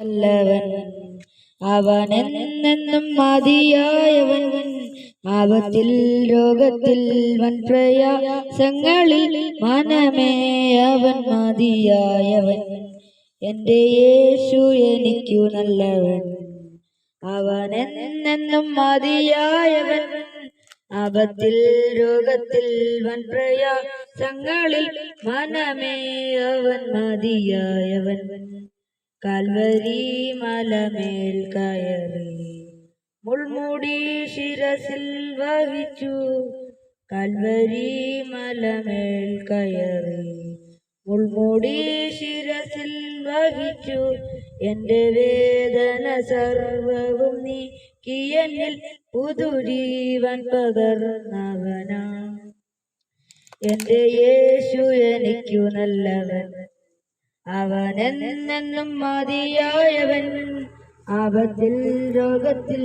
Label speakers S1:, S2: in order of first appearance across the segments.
S1: നല്ലവൻ. അവനെന്നെന്നും മതിയായവൻ. ആപത്തിൽ രോഗത്തിൽ വൻ പ്രയാസങ്ങളിൽ മനമേ അവൻ മതിയായവൻ. എന്റെ യേശു എനിക്കു നല്ലവൻ. അവനെന്നെന്നും മതിയായവൻ. ആപത്തിൽ രോഗത്തിൽ വൻ പ്രയാസങ്ങളിൽ മനമേ അവൻ മതിയായവൻ. കാൽവരി മലമേൽ കയറി. മുൾമുടി ശിരസിൽ വഹിച്ചു. കൽവരി മലമേൽ കയറി. മുൾമുടി ശിരസിൽ വഹിച്ചു. എന്റെ വേദന സർവവും നീക്കിയെന്നിൽ പുതുജീവൻ പകർന്നവനാ. എന്റെ യേശു എനിക്കു നല്ലവൻ. അവനെന്നെന്നും മതിയായവൻ. ആപത്തിൽ രോഗത്തിൽ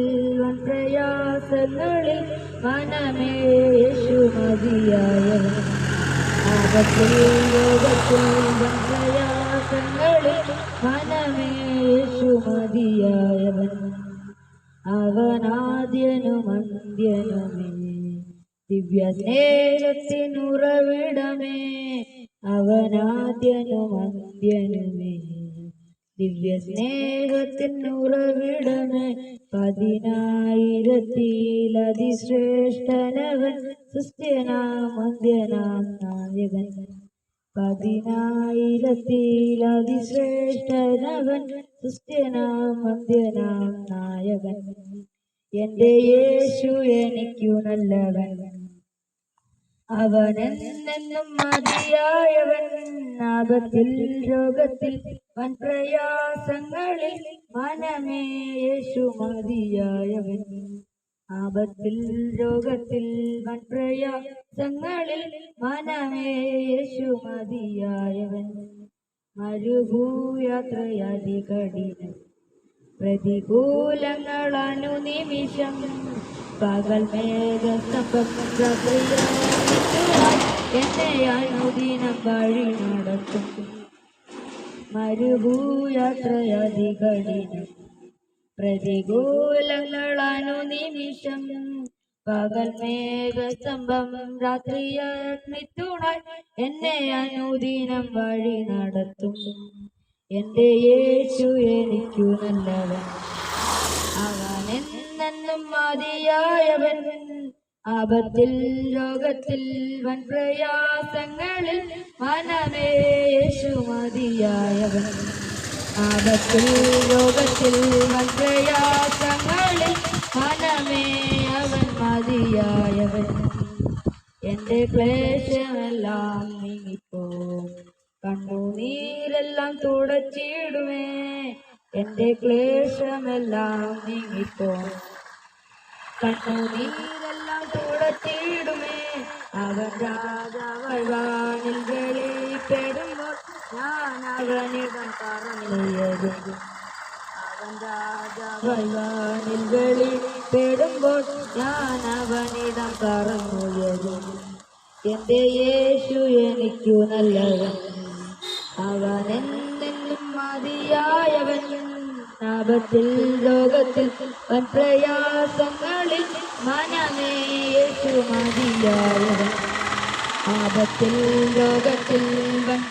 S1: പ്രയാസങ്ങളിൽ മനമേശു മതിയായവൻ. ആപത്തിൽ രോഗത്തിൽ പ്രയാസങ്ങളിൽ മനമേശു മതിയായവൻ. അവനാദ്യനും അന്ത്യനുമേ ദിവ്യ സ്നേഹത്തിനുറവിടമേ അവനാദ്യനും അന്ത്യനുമേ ദിവ്യ സ്നേഹത്തിനുറവിടമേ പതിനായിരത്തിയിലതിശ്രേഷ്ഠനവൻ സുസ്ഥ്യനാം അന്ത്യനാം നായകൻ. പതിനായിരത്തിയിലതിശ്രേഷ്ഠനവൻ സുസ്ഥ്യനാം അന്ത്യനാം നായകൻ. എന്റെ യേശു എനിക്കു നല്ലവൻ. അവനെന്നെന്നും മതിയായവൻ ആപത്തിൽ രോഗത്തിൽ വൻ പ്രയാസങ്ങളിൽ മനമേ യേശു മതിയായവൻ. ആപത്തിൽ രോഗത്തിൽ വൻ പ്രയാസങ്ങളിൽ മനമേ യേശു മതിയായവൻ. മരുഭൂയാത്രയതി കഠിനം പ്രതികൂലങ്ങൾ അനുനിമിഷം പകൽ മേഘസ്തംഭം എന്നെ അനുദിനം വഴി നടത്തും. മരുഭൂയാത്രയതി കഠിനം പ്രതികൂലങ്ങൾ അനുനിമിഷം പകൽ മേഘസ്തംഭം രാത്രിയഗ്നിത്തുണായി എന്നെ അനുദിനം വഴി നടത്തും. എന്റെ യേശു എനിക്കു നല്ലവൻ. അവനെന്നെന്നും മതിയായവൻ ആപത്തിൽ രോഗത്തിൽ വൻ പ്രയാസങ്ങളിൽ മനമേ യേശു മതിയായവൻ. ആപത്തിൽ രോഗത്തിൽ വൻ പ്രയാസങ്ങളിൽ മനമേ അവൻ മതിയായവൻ. എന്റെ ക്ലേശമെല്ലാം നീങ്ങിപ്പോ കണ്ണുനീരെല്ലാം തുടച്ചിടുമേ. എന്റെ ക്ലേശമെല്ലാം നീങ്ങിപ്പോ. കണ്ണുനീരെല്ലാം തുടച്ചിടുമേ അവൻ രാജാവാണിൽ വെളിപ്പെടുമ്പോൾ ഞാൻ അവനിടം പറഞ്ഞു അവൻ രാജാവാണിൽ വെളിപ്പെടുമ്പോൾ ഞാൻ അവനിടം പറഞ്ഞു എന്റെ യേശു എനിക്കു നല്ലവൻ അവനെന്നെന്നും ആപത്തിൽ ലോകത്തിൽ വൻ പ്രയാസങ്ങളിൽ മനമേ യേശു മതിയായവൻ. പാപത്തിൽ ലോകത്തിൽ വൻ